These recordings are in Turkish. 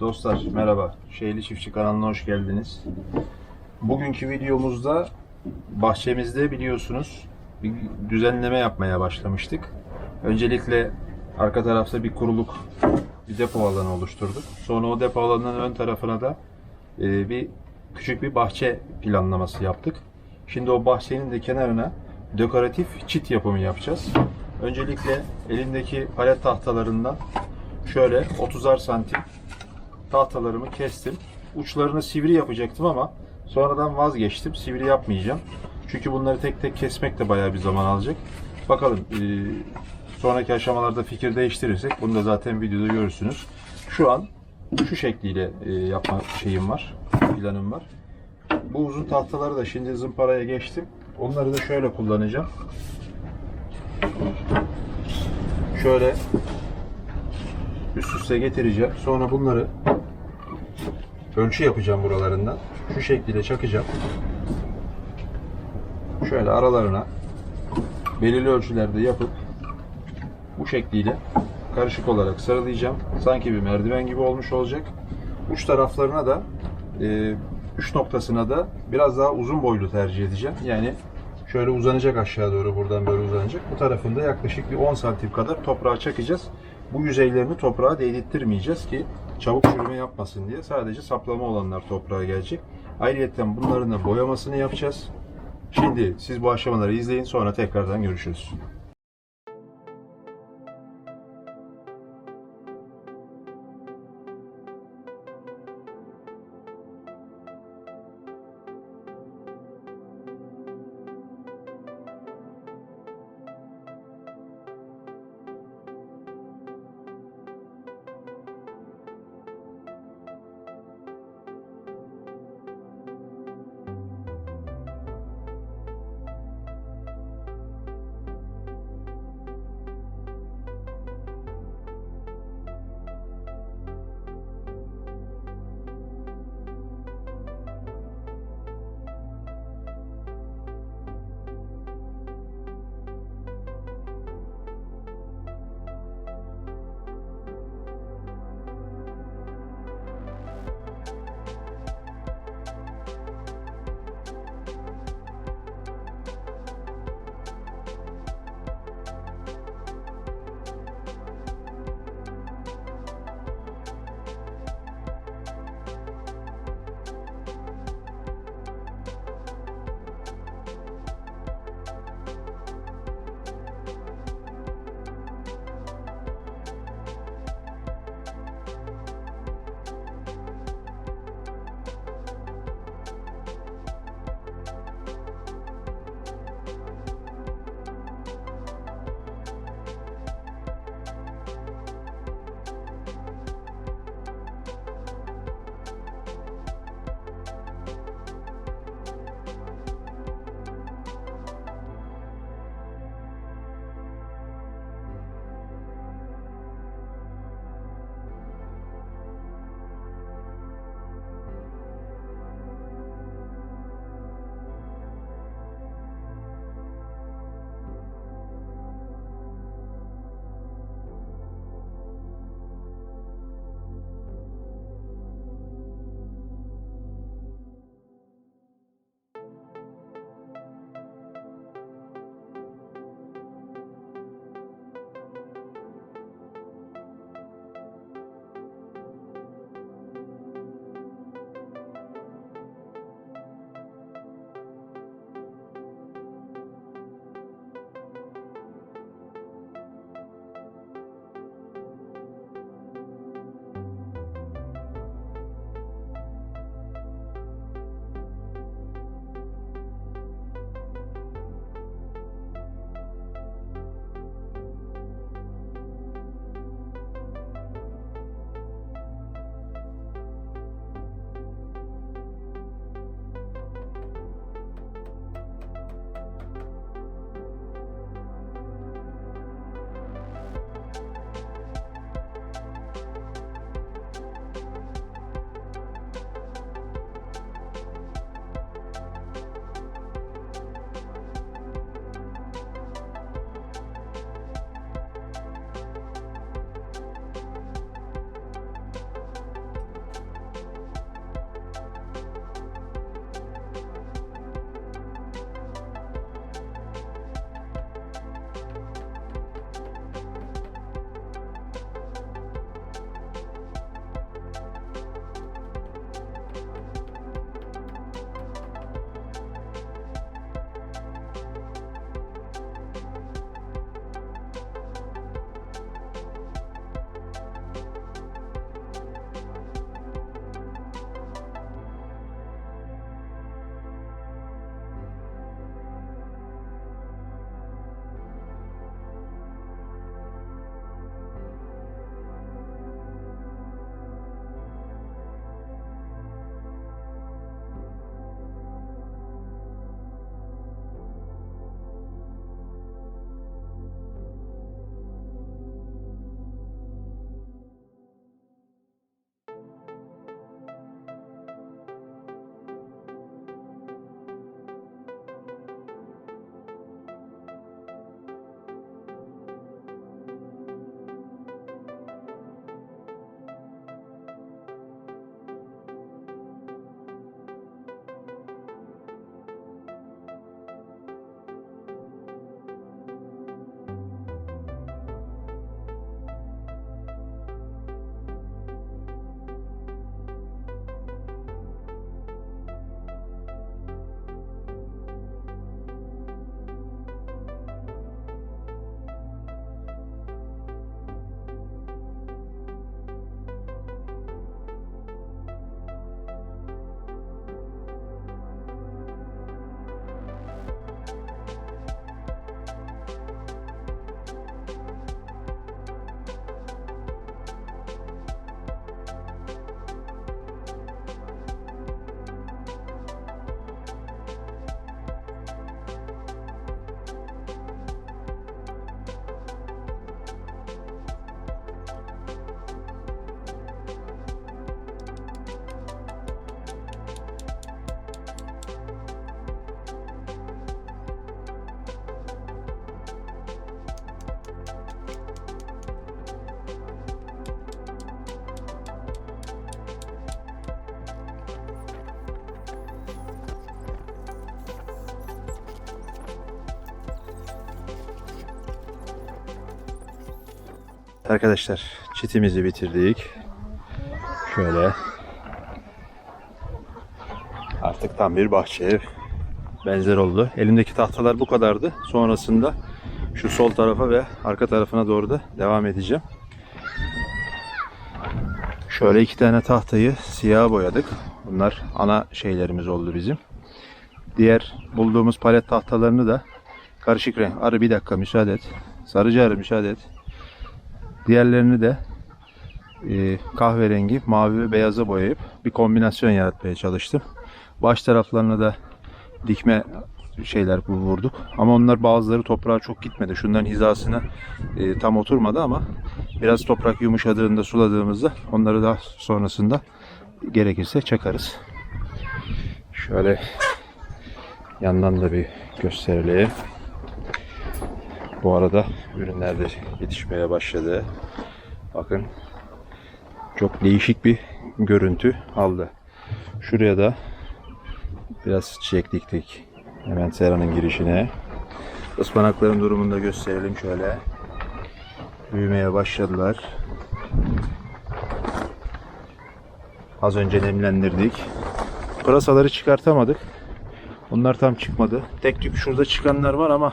Dostlar merhaba. Şeyli Çiftçi kanalına hoş geldiniz. Bugünkü videomuzda bahçemizde biliyorsunuz bir düzenleme yapmaya başlamıştık. Öncelikle arka tarafta bir kuruluk, bir depo alanı oluşturduk. Sonra o depo alanının ön tarafına da e, bir küçük bir bahçe planlaması yaptık. Şimdi o bahçenin de kenarına dekoratif çit yapımı yapacağız. Öncelikle elindeki palet tahtalarından şöyle 30'ar santim tahtalarımı kestim. Uçlarını sivri yapacaktım ama sonradan vazgeçtim. Sivri yapmayacağım. Çünkü bunları tek tek kesmek de bayağı bir zaman alacak. Bakalım e, sonraki aşamalarda fikir değiştirirsek bunu da zaten videoda görürsünüz. Şu an şu şekliyle e, yapma şeyim var. Planım var. Bu uzun tahtaları da şimdi zımparaya geçtim. Onları da şöyle kullanacağım. Şöyle üst üste getireceğim. Sonra bunları ölçü yapacağım buralarından. Şu şekilde çakacağım. Şöyle aralarına belirli ölçülerde yapıp bu şekliyle karışık olarak sıralayacağım. Sanki bir merdiven gibi olmuş olacak. Uç taraflarına da e, üç noktasına da biraz daha uzun boylu tercih edeceğim. Yani şöyle uzanacak aşağı doğru buradan böyle uzanacak. Bu tarafında yaklaşık bir 10 santim kadar toprağa çakacağız. Bu yüzeylerini toprağa değdirtmeyeceğiz ki çabuk çürüme yapmasın diye. Sadece saplama olanlar toprağa gelecek. Ayrıca bunların da boyamasını yapacağız. Şimdi siz bu aşamaları izleyin sonra tekrardan görüşürüz. Arkadaşlar çitimizi bitirdik. Şöyle. Artık tam bir bahçe ev benzer oldu. Elimdeki tahtalar bu kadardı. Sonrasında şu sol tarafa ve arka tarafına doğru da devam edeceğim. Şöyle iki tane tahtayı siyaha boyadık. Bunlar ana şeylerimiz oldu bizim. Diğer bulduğumuz palet tahtalarını da karışık renk. Arı bir dakika müsaade et. Sarıcı arı müsaade et. Diğerlerini de e, kahverengi, mavi ve beyaza boyayıp bir kombinasyon yaratmaya çalıştım. Baş taraflarına da dikme şeyler vurduk. Ama onlar bazıları toprağa çok gitmedi. Şunların hizasına e, tam oturmadı ama biraz toprak yumuşadığında suladığımızda onları daha sonrasında gerekirse çakarız. Şöyle yandan da bir gösterelim. Bu arada ürünler de yetişmeye başladı. Bakın çok değişik bir görüntü aldı. Şuraya da biraz çiçek diktik. Hemen seranın girişine. Ispanakların durumunu da gösterelim şöyle. Büyümeye başladılar. Az önce nemlendirdik. Pırasaları çıkartamadık. Onlar tam çıkmadı. Tek tük şurada çıkanlar var ama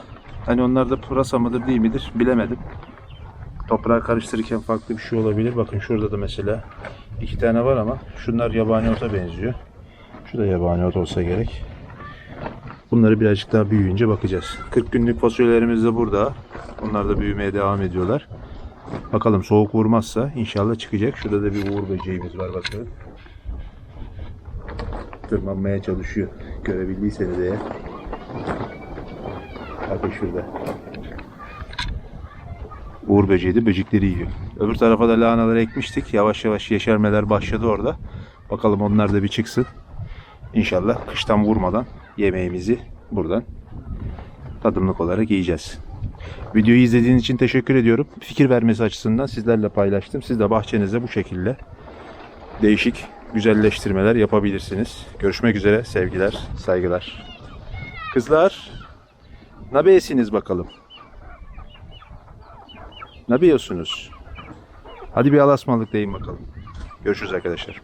hani onlar da pırasa mıdır değil midir bilemedim. Toprağı karıştırırken farklı bir şey olabilir. Bakın şurada da mesela iki tane var ama şunlar yabani ota benziyor. Şu da yabani ot olsa gerek. Bunları birazcık daha büyüyünce bakacağız. 40 günlük fasulyelerimiz de burada. Onlar da büyümeye devam ediyorlar. Bakalım soğuk vurmazsa inşallah çıkacak. Şurada da bir uğur böceğimiz var bakın. Tırmanmaya çalışıyor. Görebildiyseniz eğer. Bakın şurada. Uğur böceği de böcekleri yiyor. Öbür tarafa da lahanaları ekmiştik. Yavaş yavaş yeşermeler başladı orada. Bakalım onlar da bir çıksın. İnşallah kıştan vurmadan yemeğimizi buradan tadımlık olarak yiyeceğiz. Videoyu izlediğiniz için teşekkür ediyorum. Fikir vermesi açısından sizlerle paylaştım. Siz de bahçenize bu şekilde değişik güzelleştirmeler yapabilirsiniz. Görüşmek üzere. Sevgiler, saygılar. Kızlar, ne yapıyorsunuz bakalım? Ne yapıyorsunuz? Hadi bir alasmalık deyin bakalım. Görüşürüz arkadaşlar.